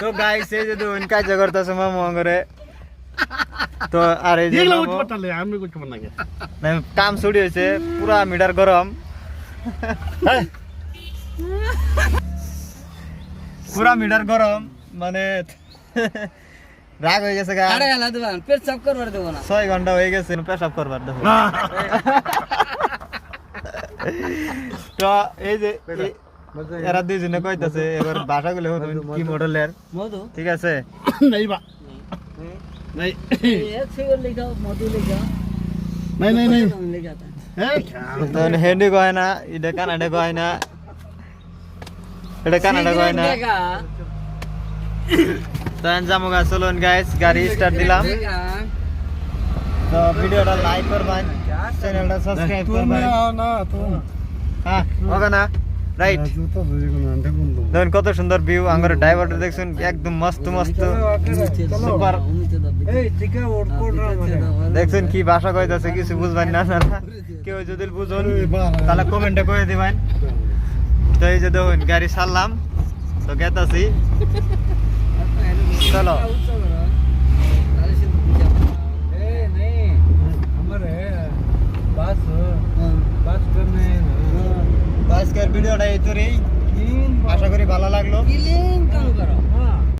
তো গাইস এই যে দুন কাজ করতেছে মামু করে তো আর এই যে আমি নাকি না, কাম ছুটি হয়েছে পুরা মিটার গরম। পুরা মিটার গরম মানে রাগ হয়ে গেছে গা। আরে গেলা দেবেন পেট সাফ করবার দেবো না। ছয় ঘণ্টা হয়ে গেছে পেশাব করবার দেখো তো এই যে এরা দুইজনে কইতাছে এবার ভাষাগুলো কি মডেলের মধু? ঠিক আছে। নাই। বা নাই লেখা মধু লেখা নাই নাই নাই। তা। হেন্ডি কয় না এটা কানাডা কয় না। এটা কানাডা কয় না। লেখা তখন যাব চলুন গাইস গাড়ি স্টার্ট দিলাম। তো ভিডিওটা লাইক করবেন চ্যানেলটা সাবস্ক্রাইব করবেন। না তো হ্যাঁ ওকে না। রাইট দেখুন কত সুন্দর ভিউ আমার ড্রাইভারটা দেখছেন একদম মস্ত মস্ত। সুপার দেখছেন কি ভাষা কইতাছে কিছু বুঝবেন না না। কেউ যদি বুঝুন তাহলে কমেন্টে কয়ে দিবেন। তো এই যে দেখুন গাড়ি ছাড়লাম। তো গেতাছি। চলো। আজকের ভিডিওটা এই তোরই। আশা করি ভালো লাগল।